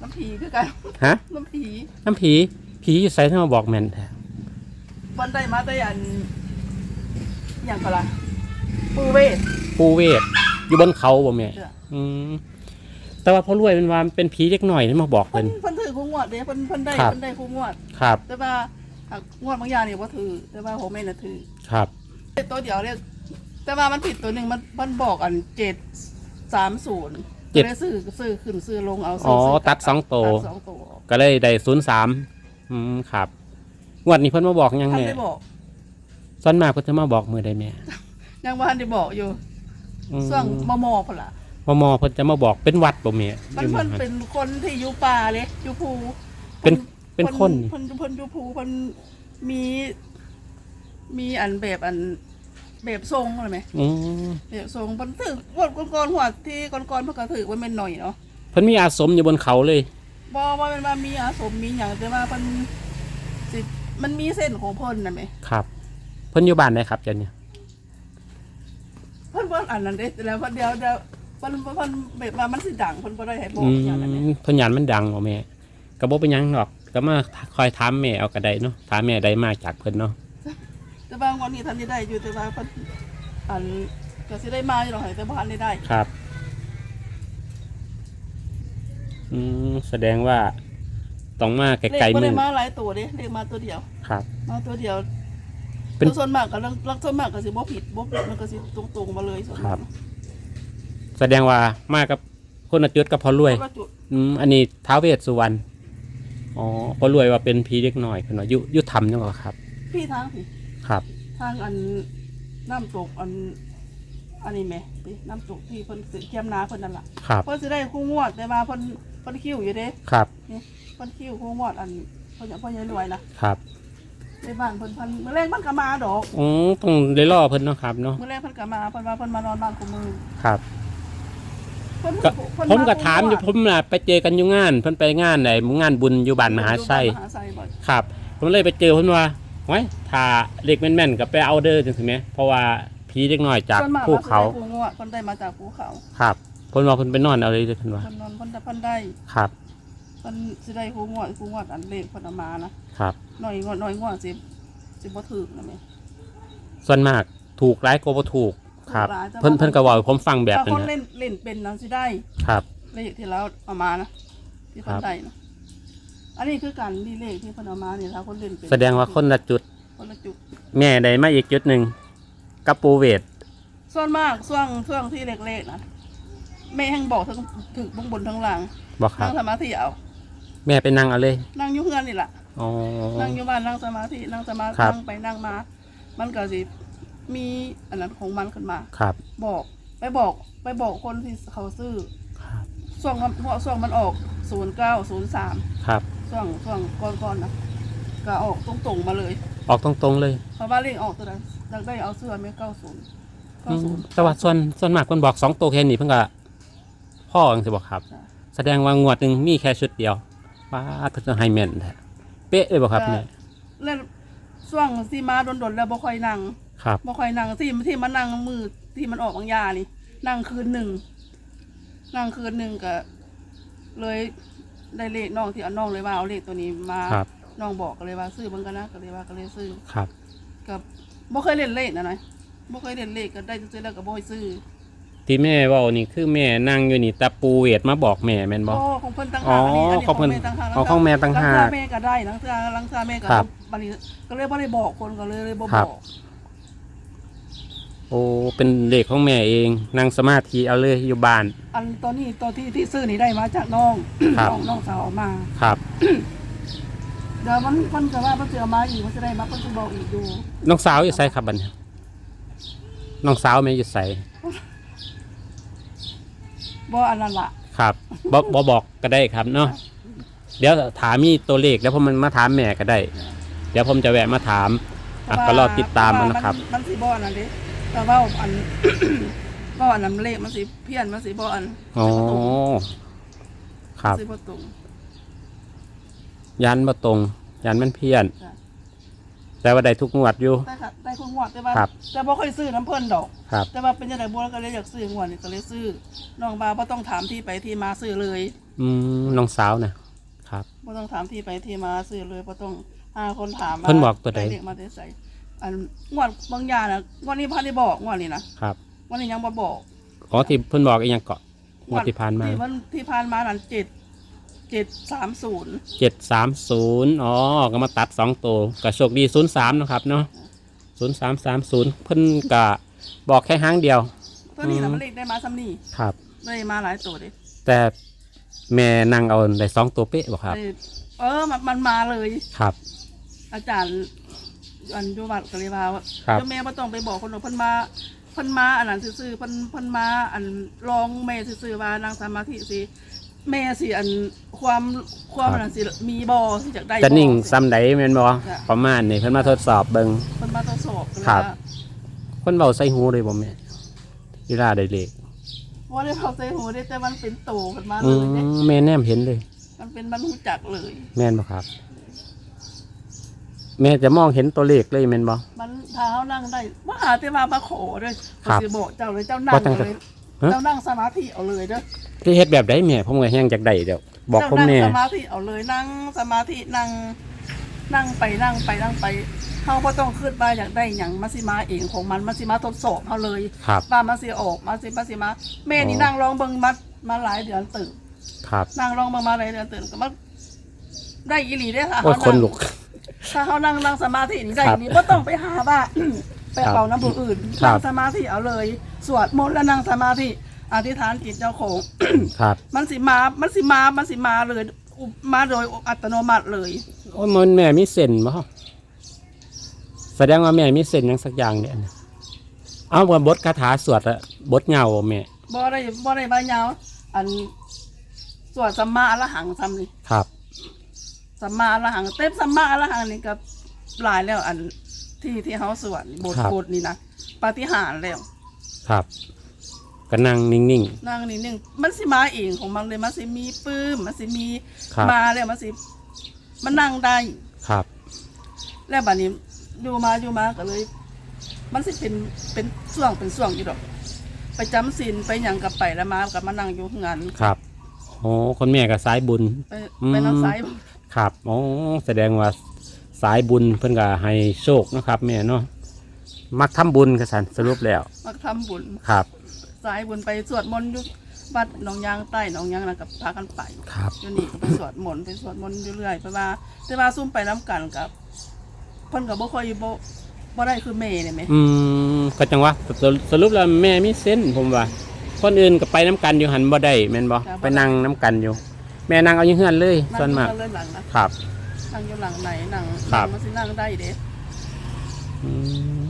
น้ำผีคือกัน ฮะ น้ำผีน้ำผี ผีอยู่ไสที่มาบอกแม่นแท้วันได้มาได้อันอย่างก็ละปูเวท ปูเวทอยู่บนเขาบ่แม่จ้ะ อืมแต่ว่าพ่อรวยเป็นว่าเป็นผีเล็กหน่อยที่มาบอกเพิ่เพิ่นน เพิ่นถือคู่งวดเด้เพิ่นเพิ่นได้ครับ เพิ่นได้คู่งวด ครับ แต่ว่าหากงวดบางอย่างเนี่ยบ่ถือ แต่ว่าผมไม่น่ะถือครับ ตัวเดียวเนี่ยแต่ว่ามันผิดตัวหนึ่งมันมันบอกอันเจ็ดสามศูนย์ เจ็ดเลยซื้อซื้อขึ้นซื้อลงเอาซื้อ๋อซื้ตัดสองตัวตัดสองตัวก็เลยได้ศูนย์สามอืมครับงวดนี้เพิ่นมาบอกยังท่านแม่ได้บอกส่วนมากเพิ่นจะมาบอกมือใดแม่ยังว่าท่านได้บอกอยู่อืมส่วงมอมอพนละมมเพิ่นจะมาบอกเป็นวัดบ่แม่มันอยู่เพิ่นหม้อง เป็นคนที่อยู่ป่าเลยอยู่ภูเป็นเป็นคนนี่ เพิ่นเพิ่นอยู่ภูเพิ่นมี มีอันแบบอัน แบบทรงอะไรไหมอืมแบบทรงเพิ่นถือก้อนก้อนๆหัวที่ก้อนก้อนๆเพิ่นก็ถือว่าเป็นหน่อยเนาะเพิ่นมีอาสมอยู่บนเขาเลยบอว่ามันว่ามีอาสมมีอย่างแต่ว่ามันสิมันมีเส้นของเพิ่นนะไหมครับ เพิ่นอยู่บ้านไหนครับเจ้าเนี่ยเพิ่นเพิ่นอันนั้นเด้แล้วเพิ่นเดียวเดียวเพิ่นเพิ่นเพิ่นแบบว่ามันสิดังเพิ่นบ่ได้ให้บอกอือย่างนั้นมเด้เพิ่นยานมันดังบ่แม่ก็บ่เป็นหยังหรอกก็มาคอยถามแม่เอาก็ได้เนาะถามแม่ได้มาจากเพิ่นเนาะ แต่บางวันนี้ท่านได้ได้อยู่แต่ว่าเพิ่นอันก็สิได้มาอยู่หรอกแต่บ่ทันได้ได้ครับ อืมแสดงว่าต้องมาไกเลลขๆบ่มืได้อมาหลายตัวเด้เลขมาตัวเดียว ครับ มาตัวเดียวเป็นตัวส่วนมากก็ลังลังส่วนมากก็สิบ่ผิดบ่ผิดมันก็สิตรงๆมาเลยส่วนครัมากบแสดงว่ามากับคนละจุดกับพอรวยเพราะาจุดอืมอันนี้ท้าวเวสสุวรรณ อ๋อพอรวยว่าเป็นผีเล็กน้อยเพิ่นว่าอยู่อยู่ถ้ำจังหวะครับ พี่ทางพี่ ครับ ทางอันน้ำตกอันอันนี้แหม่ติน้ำตกที่เพิ่นสิเทียมนาเพิ่นนั่นล่ะครับ เพิ่นสิได้คู่งวดแต่ว่าเพิ่นเพิ่นคิวอยู่เด้ครับ นี่เพิ่นคิวคู่งวดอันเพิ่นจะเพิ่นยังรวยนะครับในบ้านเพิ่นเพิ่นมื้อแรกมันก็มาดอกอ๋อต้องได้ล่อเพิ่นเนาะครับเนาะมื้อแรกเพิ่นก็มาเพิ่นว่าเพิ่นมานอนบ้านกูมือครับ เพิ่นก็เพิ่นผมก็คู่ถามอยู่งผมน่ะไปเจอกันอยู่งาน เพิ่นไปงานไหนงานบุญอยู่บ้านมหาไส้มหาไส้บ่อย ครับ ผมเลยไปเจอเพิ่นว่า ไว้ถ้าเล็กแม่นๆก็ไปเอาเด้อจังซี่แหมเพราะว่าผีเล็กน้อยจากส่วนมภูเขาพิ่นได้คู่งวดเพิ่นได้มาจากภูเขาครับเพิ่นว่าเพิ่นไปนอนเอาเลยเด้อเพิ่นว่าเพิ่นนอนเพิ่นได้เพิ่นได้ครับเพิ่นสิได้คู่งวดคู่งวดอันเลขเพิ่นเอามานะครับน้อยงวดน้อยงวดสิสิบ่ถึกนะแม่ส่วนมากถูกหลายกว่าบ่ถูกครับถูกหลายแต่ว่าเพิ่นเพิ่นก็เว้าให้ผมฟังแบบถ้านั้นคนนะเล่นเล่นเป็นนั้นสิได้ครับ เลขที่เราเอามานะที่เพิ่ครันบได้นะ อันนี้คือการดีเลขที่เพิ่นเอามาเนี่ยถ้าคนเล่นเป็นแสดงว่าคนละจุด คนละจุด แม่ได้มาอีกจุดหนึ่งกับปูเวทส่วนมากช่วงช่วงที่เล็กๆนะแม่แห่งบอกทั้งถึงบงบนทั้งหลังบอกครันั่บ งสมาธิเอาแม่ไปนั่งเอาเลยนั่งอยู่เฮือนนี่แหละอ๋อ นั่งอยู่บ้านนั่งสมาธินั่งสมาธิครับ นั่งไปนั่งมา มันก็สิมีอันนั้นของมันขึ้นมา ครับบอกไปบอกไปบอกคนที่เขาซื้อครับช่วงมันเพราะช่วงมันออกศูนย์เก้าศูนย์สามครับ ช่วงช่วงก่อนๆนะก็ออกตรงๆมาเลย ออกตรงๆเลยเพราะว่าเลขออกตัวนั้นอยากได้เอาเสื้อไม่เก้าศูนย์อืเก้ามศูนย์แต่ว่าส่วนส่วนมากคนบอกสองตัวแค่นี้เพิ่งก็พ่อจังสิบอกครับจ้ะแสดงว่างวดหนึ่งมีแค่ชุดเดียวป้าดเพิ่นจะให้แม่นแท้เป๊ะเลยบอกครับแม่เล่นช่วงที่มาโดนๆแล้วบ่ค่อยนั่งครับบ่ค่อยนั่งที่ที่มานั่งมือที่มันออกบางยานี่ นั่งคืนหนึ่งนั่งคืนหนึ่งก็เลย ได้เลขน้องที่เอาน้องเลยว่าเอาเลขตัวนี้มาครับ น้องบอกก็เลยว่าซื้อเบิ่งกันนะก็เลยว่าก็เลยซื้อครับ กับบ่เคยเล่นเลขนะนะบ่เคยเล่นเลขก็ได้ซื้อแล้วก็บ่ให้ซื้อที่แม่เว่านี่คือแม่นั่งอยู่นี่แต่ปูเวทมาบอกแม่แม่นบโอ้อกของเพิ่นต่างอ๋หาอกอันนี้อันนี้ของเพิ่นแม่ต่างหากอ๋อของแม่ต่างหากลังแม่ก็ได้ลังเทื่อลังเทื่อแม่ก็ครับบัดนี้ก็เลยบ่ได้บอกคนก็เลยเลยบ่ครับ บอก โอ้เป็นเด็กของแม่เองนั่งสมาธิเอาเลยอยู่บ้าน อันตอนนี้ตอนที่ที่ซื้อนี่ได้มาจากน้องครับ น้องน้องสาวเอามาครับ เดี๋ยวมันมันก็ว่ามันจะเอามาอีกมันจะได้มามันจะบอกอีกดูน้องสาวอยู่ไสครับบัดนี้น้องสาวแม่อยู่ไสบ่อันนั้นล่ะครับบ่บ่บอกก็ได้ครับเนาะเดี๋ยวถามมีตัวเลขแล้วผมมันมาถามแม่ก็ได้ เดี๋ยวผมจะแวะมาถามอะก็รอติดตามมันนะครับเพาว่ามันสิบ่อันนั้นเด้ แต่ว่าอัน ว่าอันนั้นเลขมันสิเพี้ยนมันสิบ่อันอ๋อครับ สิบ่ตรงยันมาตรง ยันมันเพี้ยน จ้ะแสแต่ว่าได้ทุกงวดอยู่ได้ค่ะได้คนงวดแต่ว่าครับ แต่บ่เคยซื้อน้ำเพิ่นดอก ครับ แต่ว่าเป็นยังไงบัวก็เลยอยากซื้องวดนี่ก็เลยซื้อน้องบาบ่ต้องถามที่ไปที่มาซื้อเลยอืมน้องสาวนะครับ บ่ต้องถามที่ไปที่มาซื้อเลยบ่ต้องหาคนถามว่าเพิ่นบอกตัวใดไปเรียกมาแต่ไส อันงวดบางอย่างน่ะงวดนี้พันได้บอกงวดนี้นะครับงวดนี้ยังบ่บอกอ๋อที่เพิ่นบอกอีหยังเกาะงวดที่ผ่านมาที่วันที่ผ่านมานั่นเจ็ดเจ็ดสามศูนย์เจ็ดสามศูนย์อ๋อก็มาตัดสองตัวก็โชคดีศูนย์สามนาะครับเนาะศูนย์สามสามศูนย์เพิ่นกะบอกแค่ห้างเดียวตัวนี้อืนะมมันเลขได้มาซ้ำนี่ครับได้มาหลายตัวเดิแต่แม่นั่งเอาได้สองตัวเป๊ะบ่ครับได้เออมันมันมาเลยครับ อาจารย์ อันยุวัดกเลยว่าว่าครับ เจ้าแม่บ่ต้องไปบอกคนหรอกเพิ่นมาเพิ่นมาอันนั้นซื่อๆเพิ่นเพิ่นมาอันรองแม่ซื่อๆว่านางสมาธิสิแม่สิอันความความอันนั้นสิมีบ่ที่จะได้จะนิ่งบ่สิซ้ำใดแม่นบ่ประมาณนี้เพิ่นมาทดสอบเบิ่ง เพิ่นมาทดสอบก็เลยครับ ว่า เพิ่นเว้าใส่หูเลยบ่แม่เวลาได้เลขว่าได้เข้าใจหูได้แต่มันเป็นโตขึ้นมาอืเลยเด้มแม่แนมเห็นเลย มันเป็นบรรทุจักเลย แม่นบ่ครับ แม่จะมองเห็นตัวเลขเลยแม่นบ่ มันเท้านั่งได้ว่าหาแต่มามาขอด้วยครับสิบอกเจ้าเลยเจ้านั่บ่งตั้งแต่เลยฮะ เจ้านั่งสมาธิเอาเลยเด้อที่เฮ็ดแบบใดแม่ผมก็แฮงจักได้เดี๋ยวบอกผมเจ้าแน่นั่งสมาธิเอาเลยนั่งสมาธินั่งนั่งไปนั่งไปนั่งไปเขาก็ต้องขึ้นมาอยากได้อย่างมาสิมาเองของมันมาสิมาทดสอบเขาเลยครับ ว่ามาสิออกมาสิมาสิมาแม่นี่อ๋อ นั่งร้องเบิ่งมัดมาหลายเดือนตื่นครับ นั่งร้องเบิ่งมาหลายเดือนตื่นก็มาได้อีหลีได้อค่ะโอ้ยเขาคนนั่งลุก ถ้าเขานั่งนั่งสมาธินี่ได้ครับนี่ก็ต้องไปหาว่า ไปเอาน้ำผู้อื่นครับ นั่งสมาธิเอาเลย สวดมนต์แล้วนั่งสมาธิอธิษฐานจิตเจ้าของ ครับ มันสิมา มันสิมา มันสิมาเลยอุมาโดยอัตโนมัติเลย โอ้ยมันแม่มีเส้นบ่แสดงว่าแม่มีเส้นหยังสักอย่างเนี่ยนะเอาว่าบทคาถาสวดอะบทเงาบ่แม่บ่ได้บ่ได้บายาวอันสวดสัมมาอรหังซ้ำนี่ครับ สัมมาอรหังเต็มสัมมาอรหังนี่ก็หลายแล้วอันที่ที่เขาสวดบทครับ บทนี่นะปาฏิหาริย์แล้วครับก็นั่งนิ่งนั่งนี่นึงมันสิมาเองของมันเลยมันสิมีปื้มมันสิมีๆครับ มาแล้วมันสิมันนั่งได้ครับ แล้วบัดนี้อยู่มาอยู่มาก็เลย มันสิเป็นเป็นส่วงเป็นส่วงอยู่ดอก ไปจำศีลไปหยังกับไปแล้วมากับมานั่งอยู่งานครับโอ้คนแม่ก็สายบุญ ไปอืมไปน้ำสาย ครับอ๋อแสดงว่าสายบุญเพิ่นก็ให้โชคเนาะครับแม่เนาะมักทำบุญกสันสรุปแล้วมาทำบุญ ครับสายบุญไปสวดมนต์อยู่วัดหนองยางใต้หนองยางนะกับพากันไป ครับ อยู่นี่ก็ไปสวดมนต์ไปสวดมนต์อยู่เรื่อยไปว่าแต่ว่าซุ่มไปน้ำกันกับเพิ่นก็บ่ค่อยบ่บ่ได้คือแม่เนี่ยแหมอืมก็จังว่าสรุสรุปแล้วแม่มีเส้นผมว่า คนอื่นก็ไปน้ำกันอยู่หันบ่ได้แม่นบ่ไปนั่งน้ำกันอยู่ แม่นั่งเอาอยู่เฮือนเลยนั่ส่วนงอยู่มากเลื่อนหลังนะครับ นั่งอยู่หลังไหนนั่งครับนั่งมันสินั่งได้เด้อืม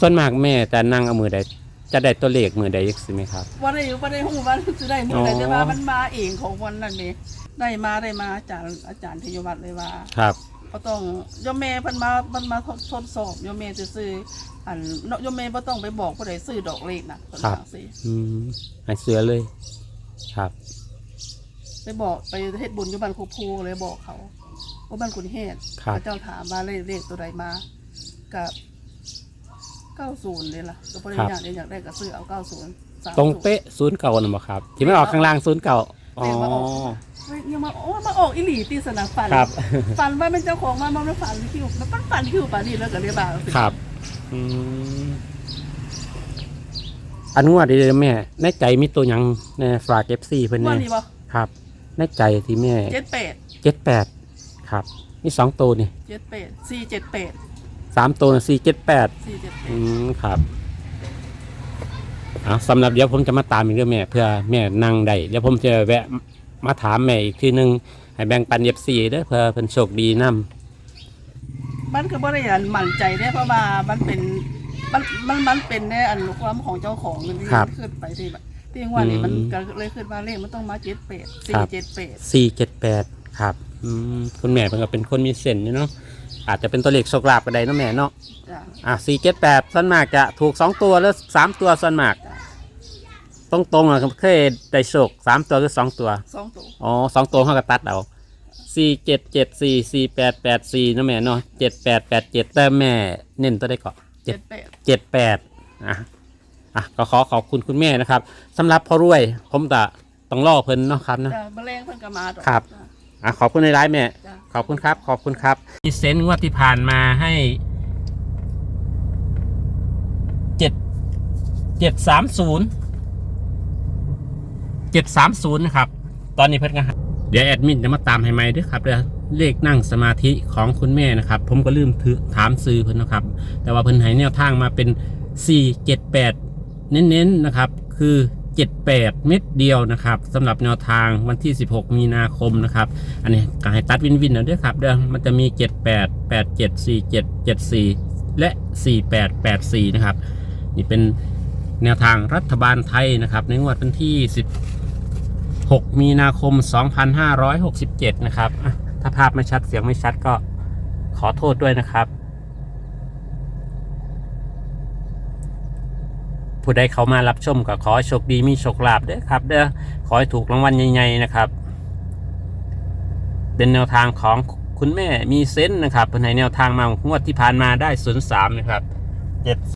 ส่วนมากแม่จะนั่งเอามือใดจะได้ตัวเลขมือใดอีกสิไหมครับ ว่าได้ว่าได้หูว่าจะได้มือใดอ๋อแต่ว่ามันมาเองของวันนั้นนี่ได้มาได้มาอาจารย์อาจารย์ทยวัฒน์เลยว่า ครับก็ต้องโยมแม่เพิ่นมาเพิ่นมาทดทดสอบโยมแม่จะซื้ออันโยมแม่บ่ต้องไปบอกผู้ใดซื้อดอกเลขนะเพิ่นครับ ว่าสิอืมให้เสือเลย ครับ ไปบอกไปเฮ็ดบุญอยู่บ้านครูภูเลยบอกเขาว่าบ้านคุณเฮ็ดครับพระเจ้าถามว่าเลขเลขตัวใดมากับ90เลยล่ะก็บ่ได้อยากได้อยากได้ก็ซื้อเอา90ตรงเป๊ะศูนย์เก่าน่ะบ่ครับ ที่ไม่ออกข้างล่างศูนย์เก่าอ๋อเฮ้ยยังมาโอ้มาออกอีหลีตีสนามฝันครับ ฝันว่าเป็นเจ้าของมามันไม่ฝันคิวมันฝันคิวป่านนี้แล้วก็เรียกบ่าวสิครับอืมอันงวดดีเลยแม่ ในใจมีตัวหยังในฝากเอฟซีเพิ่นว่าแน่นี่บ่ครับ ในใจที่แม่เจ็ดแปดเจ็ดแปดครับนี่สองตัวนี่เจ็ดแปดสี่เจ็ดแปดสามตัวสี่เจ็ดแปดสี่เจ็ดแปอืดมครับอะสำหรับเดี๋ยวผมจะมาตามอีกเรื่องแม่ เพื่อแม่นั่งได้เดี๋ยวผมจะแวะมาถามแม่อีกทีหนึงให้แบ่งปันเอฟซีเด้อเพื่อเพิ่นโชคดีนํมันก็บ่ได้อันมั่นใจได้เพราะว่ามันเป็นมันมันมันเป็นในอันความของเจ้าของมันที่ขึ้นไปที่แบบ ที่ว่านี่มันก็เลยขึ้นมาเลขมันต้องมาเจ็ดแปดสี่เจ็ดแปดสี่เจ็ดแปดครับอืมคุณแม่เพิ่นก็เป็นคนมีเส้นอยู่เนาะอาจจะเป็นตัวเลขโชคลาภก็ได้เนาะแม่เนาะจ้ะอะสี่เจ็ดแปดส่วนมากจะถูกสองตัวแล้วสามตัวส่วนมากจ้ะตรงตรงๆอะเคยได้โชคสามตัวหรือสองตัวสองตัวอ๋อสองตัวเขาก็ตัดเอาสี่เจ็ดเจ็ดสี่สี่แปดแปดสี่นะแม่เนาะเจ็ดแปดแปดเจ็ดแต่แม่เน้นตัวได้ก่อนเจ็ดแปดเจ็ดแปดอะ อะก็ขอขอบคุณคุณแม่นะครับสำหรับพ่อรวย ผมจะต้องล่อเพิ่นเนาะครับเนาะจ้ะแมลงเพิ่นก็มาดอกครับ จ้ะ อะขอบคุณในไลน์แม่ จ้ะ ขอบคุณครับ ขอบคุณครับมีเซนต์งวดที่ผ่านมาให้เจ็ดเจ็ดสามศูนย์เจ็ดสามศูนย์นะครับ ตอนนี้เพิ่นก็หาเดี๋ยวแอดมินจะมาตามให้ใหม่ด้วยครับเดี๋ยวเลขนั่งสมาธิของคุณแม่นะครับ ผมก็ลืมถือถามซื้อเพิ่นนะครับ แต่ว่าเพิ่นให้แนวทางมาเป็น 4 7 8 เน้นๆนะครับคือ 78 เม็ดเดียวนะครับสำหรับแนวทางวันที่ 16 มีนาคมนะครับอันนี้ก็ให้ตัดวินวินเอาด้วยครับเด้อมันจะมี 78 87 47 74 และ 48 84 นะครับ นี่เป็นแนวทางรัฐบาลไทยนะครับ ในงวดวันที่ 16 มีนาคม 2567 นะครับอะถ้าภาพไม่ชัดเสียงไม่ชัดก็ขอโทษด้วยนะครับ ผู้ใดเขามารับชมก็ขอให้โชคดีมีโชคลาภเด้อครับ เด้อขอให้ถูกรางวัลใหญ่ๆนะครับ เป็นแนวทางของคุณแม่มีเซนส์นะครับเป็นในแนวทางมางวดที่ผ่านมาได้ศูนะครับ7